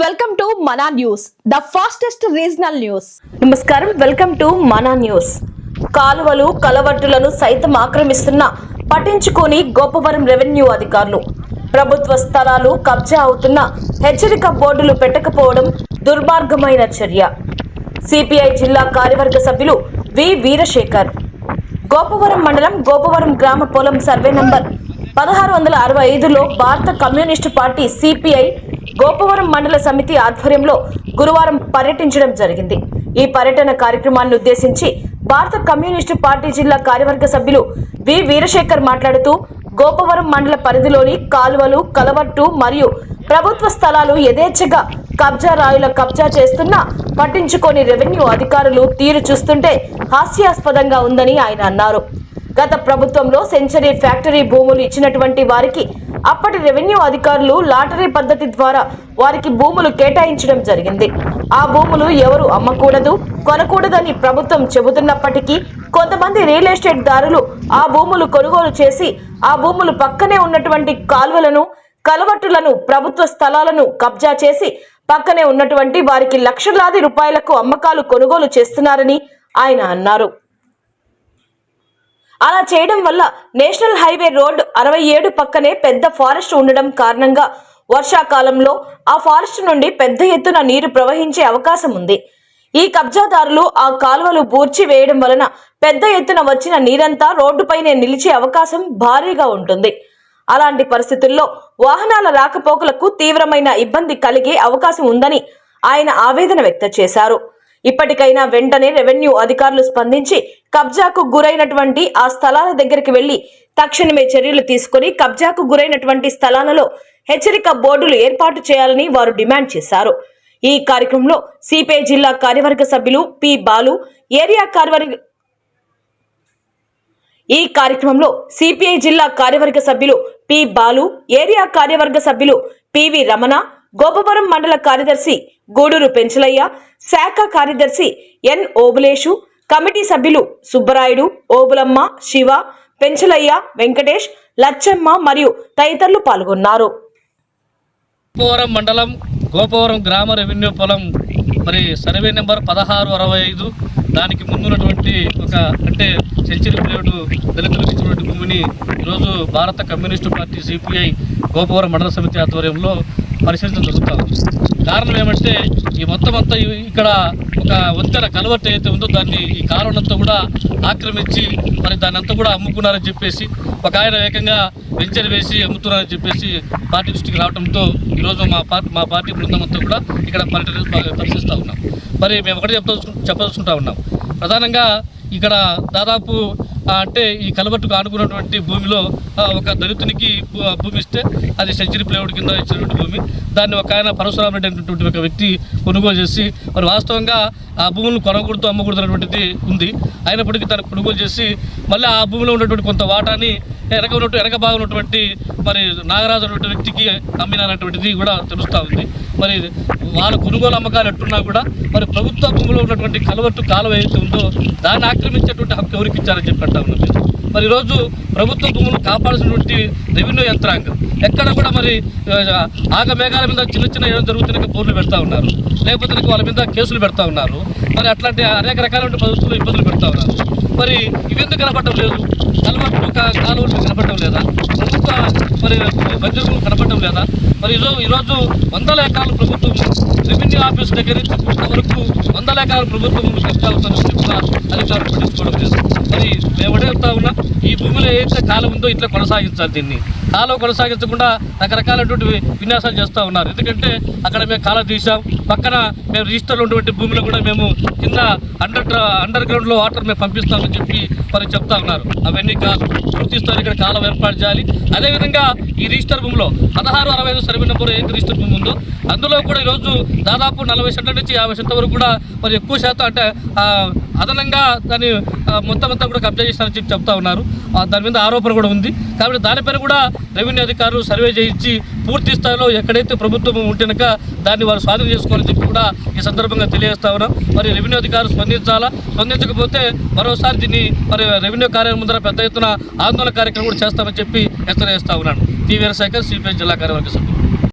Welcome to Mana news the fastest regional news. నమస్కారం welcome to Mana news. కాలువలు కలవట్టులను సైతం ఆక్రమిస్తున్న పట్టించుకొని గోపవరం రెవెన్యూ అధికారులు. ప్రభుత్వ స్థలాలు కబ్జా అవుతున్న హెచ్చరిక బోర్డులు పెట్టకపోవడం దుర్మార్గమైన చర్య. సిపిఐ జిల్లా కార్యవర్గ సభ్యులు వి వీరశేఖర్. గోపవరం మండలం గోపవరం గ్రామ పొలం సర్వే నంబర్ పదహారు వందల అరవై ఐదులో భారత కమ్యూనిస్టు పార్టీ సిపిఐ గోపవరం మండల సమితి ఆధ్వర్యంలో గురువారం పర్యటించడం జరిగింది. ఈ పర్యటన కార్యక్రమాన్ని ఉద్దేశించి భారత కమ్యూనిస్టు పార్టీ జిల్లా కార్యవర్గ సభ్యులు వి. వీరశేఖర్ మాట్లాడుతూ గోపవరం మండల పరిధిలోని కాలువలు కలవట్టు మరియు ప్రభుత్వ స్థలాలు యథేచ్ఛగా కబ్జా రాయుల కబ్జా చేస్తున్నా పట్టించుకొని రెవెన్యూ అధికారులు తీరు చూస్తుంటే హాస్యాస్పదంగా ఉందని ఆయన అన్నారు. గత ప్రభుత్వంలో సెంచరీ ఫ్యాక్టరీ భూములు ఇచ్చినటువంటి వారికి అప్పటి రెవెన్యూ అధికారులు లాటరీ పద్ధతి ద్వారా వారికి భూములు కేటాయించడం జరిగింది. ఆ భూములు ఎవరు అమ్మకూడదు కొనకూడదని ప్రభుత్వం చెబుతున్నప్పటికీ కొంతమంది రియల్ ఎస్టేట్ దారులు ఆ భూములు కొనుగోలు చేసి ఆ భూములు పక్కనే ఉన్నటువంటి కాల్వలను కలవట్టులను ప్రభుత్వ స్థలాలను కబ్జా చేసి పక్కనే ఉన్నటువంటి వారికి లక్షలాది రూపాయలకు అమ్మకాలు కొనుగోలు చేస్తున్నారని ఆయన అన్నారు. అలా చేయడం వల్ల నేషనల్ హైవే రోడ్ అరవై ఏడు పక్కనే పెద్ద ఫారెస్ట్ ఉండడం కారణంగా వర్షాకాలంలో ఆ ఫారెస్ట్ నుండి పెద్ద ఎత్తున నీరు ప్రవహించే అవకాశం ఉంది. ఈ కబ్జాదారులు ఆ కాలువలు బూర్చి వేయడం వలన పెద్ద ఎత్తున వచ్చిన నీరంతా రోడ్డుపైనే నిలిచే అవకాశం భారీగా ఉంటుంది. అలాంటి పరిస్థితుల్లో వాహనాల రాకపోకలకు తీవ్రమైన ఇబ్బంది కలిగే అవకాశం ఉందని ఆయన ఆవేదన వ్యక్తం చేశారు. ఇప్పటికైనా వెంటనే రెవెన్యూ అధికారులు స్పందించి కబ్జాకు గురైనటువంటి ఆ స్థలాల దగ్గరికి వెళ్ళి తక్షణమే చర్యలు తీసుకుని కబ్జాకు గురైనటువంటి స్థలాలలో హెచ్చరిక బోర్డులు ఏర్పాటు చేయాలని వారు డిమాండ్ చేశారు. ఈ కార్యక్రమంలో సిపిఐ జిల్లా కార్యవర్గ సభ్యులు పి బాలు ఏరియా కార్యవర్గ ఈ కార్యక్రమంలో సిపిఐ జిల్లా కార్యవర్గ సభ్యులు పి బాలు ఏరియా కార్యవర్గ సభ్యులు పివి రమణ గోపవరం మండల కార్యదర్శి గూడూరు పెంచలయ్య శాఖ కార్యదర్శి ఎన్ ఓబులేషు కమిటీ సభ్యులు సుబ్బరాయుడు ఓబులమ్మ శివ పెంచలయ్య వెంకటేష్ లచ్చమ్మ మరియు తదితరులు పాల్గొన్నారు. గోపవరం మండలం గోపవరం గ్రామ రెవెన్యూ పొలం మరి సర్వే నెంబర్ పదహారు అరవై ఐదు. దానికి ముందున్నటువంటి ఒక అంటే సెంచరీ ప్లేటు దళితులకు ఇచ్చినటువంటి భూమిని ఈరోజు భారత కమ్యూనిస్టు పార్టీ సిపిఐ గోపవరం మండల సమితి ఆధ్వర్యంలో పరిశీలించడం జరుగుతూ కారణం ఏమంటే ఈ మొత్తం అంతా ఇక్కడ ఒక వంతెన కలవట్టు అయితే ఉందో దాన్ని ఈ కాలువనంతా కూడా ఆక్రమించి మరి దాన్ని అంతా కూడా అమ్ముకున్నారని చెప్పేసి ఒక ఆయన ఏకంగా వెంచర్ వేసి అమ్ముతున్నారని చెప్పేసి పార్టీ దృష్టికి రావడంతో ఈరోజు మా పార్టీ మా పార్టీ బృందం అంతా కూడా ఇక్కడ పర్యటన పరిశీలిస్తూ ఉన్నాం. మరి మేము ఒకటి చెప్తా చెప్పదలుచుకుంటా ఉన్నాం. ప్రధానంగా ఇక్కడ దాదాపు అంటే ఈ కలబట్టుకు ఆనుకున్నటువంటి భూమిలో ఒక దళితునికి భూమి ఇస్తే అది సెంచరీ ప్లేవుడ్ కింద ఇచ్చినటువంటి భూమి. దాన్ని ఒక ఆయన పరశురామ రెడ్డి అనేటువంటి ఒక వ్యక్తి కొనుగోలు చేసి మరి వాస్తవంగా ఆ భూములను కొనకూడదు అమ్మకూడదు అనేటువంటిది ఉంది. అయినప్పటికీ దాన్ని కొనుగోలు చేసి మళ్ళీ ఆ భూమిలో ఉన్నటువంటి కొంత వాటాని వెనక ఉన్నట్టు వెనక భాగం ఉన్నటువంటి మరి నాగరాజు అనేటువంటి వ్యక్తికి అమ్మినటువంటిది కూడా తెలుస్తూ ఉంది. మరి వాళ్ళ కొనుగోలు అమ్మకాలు ఎట్టున్నా కూడా మరి ప్రభుత్వ భూమిలో ఉన్నటువంటి కలవట్టు కాలువ ఏదైతే ఉందో దాన్ని ఆక్రమించేటువంటి హక్కు ఎవరికి ఇచ్చారని చెప్పి అంటా మరి ఈరోజు ప్రభుత్వ భూములు కాపాడాల్సినటువంటి రెవెన్యూ యంత్రాంగం. ఎక్కడ కూడా మరి ఆగమేఘాల మీద చిన్న చిన్న ఏదో జరుగుతున్న బోర్లు పెడతా ఉన్నారు. లేకపోతే వాళ్ళ మీద కేసులు పెడతా ఉన్నారు. మరి అట్లాంటి అనేక రకాలైన ప్రభుత్వాలు ఇబ్బందులు పెడతా ఉన్నారు. మరి ఇవి ఎందుకు కనపడటం లేదు? కలవట్టు కాలువలు కనపడటం లేదా? ప్రభుత్వ మరి బడ్జెట్లు కనపడటం లేదా? మరి ఈరోజు ఈరోజు వందల ఎకరాలు ప్రభుత్వం రెవెన్యూ ఆఫీస్ దగ్గర నుంచి వరకు రకరకాల ప్రభుత్వం కష్టాలు అధికారులు పట్టించుకోవడం లేదు. మరి మేము వస్తా ఉన్నా ఈ భూమిలో ఏదైతే కాలం ఉందో ఇట్లా కొనసాగించాలి దీన్ని. కాలం కొనసాగించకుండా రకరకాలటువంటి విన్యాసాలు చేస్తూ ఉన్నారు. ఎందుకంటే అక్కడ మేము కాలం తీసాం పక్కన మేము రిజిస్టర్లో ఉన్నటువంటి భూమిలో కూడా మేము కింద అండర్ అండర్ గ్రౌండ్లో వాటర్ మేము పంపిస్తామని చెప్పి మరి చెప్తా ఉన్నారు. అవన్నీ కాదు పూర్తి ఇక్కడ కాలం ఏర్పాటు చేయాలి. అదేవిధంగా ఈ రిజిస్టర్ భూమిలో పదహారు అరవై ఐదు సర్వే నెంబర్ ఏ రిజిస్టర్ భూమి ఉందో అందులో కూడా ఈరోజు దాదాపు నలభై సెంట్ల నుంచి యాభై సెంట్ల వరకు కూడా మరి ఎక్కువ శాతం అంటే అదనంగా దాన్ని మొత్తం అంతా కూడా కబ్జా చేస్తారని చెప్పి చెప్తా ఉన్నారు. దాని మీద ఆరోపణ కూడా ఉంది. కాబట్టి దానిపైన కూడా రెవెన్యూ అధికారులు సర్వే చేయించి పూర్తి స్థాయిలో ఎక్కడైతే ప్రభుత్వం ఉంటేనక దాన్ని వారు స్వాధీనం చేసుకోవాలని చెప్పి కూడా ఈ సందర్భంగా తెలియజేస్తా ఉన్నాం. మరి రెవెన్యూ అధికారులు స్పందించాలా? స్పందించకపోతే మరోసారి దీన్ని మరి రెవెన్యూ కార్యాలయం ముందర పెద్ద ఎత్తున ఆందోళన కార్యక్రమం కూడా చేస్తామని చెప్పి హెచ్చరిస్తా ఉన్నాను. టీవీఆర్ శాఖ సిపిఐ జిల్లా కార్యవర్గ సభ్యులు.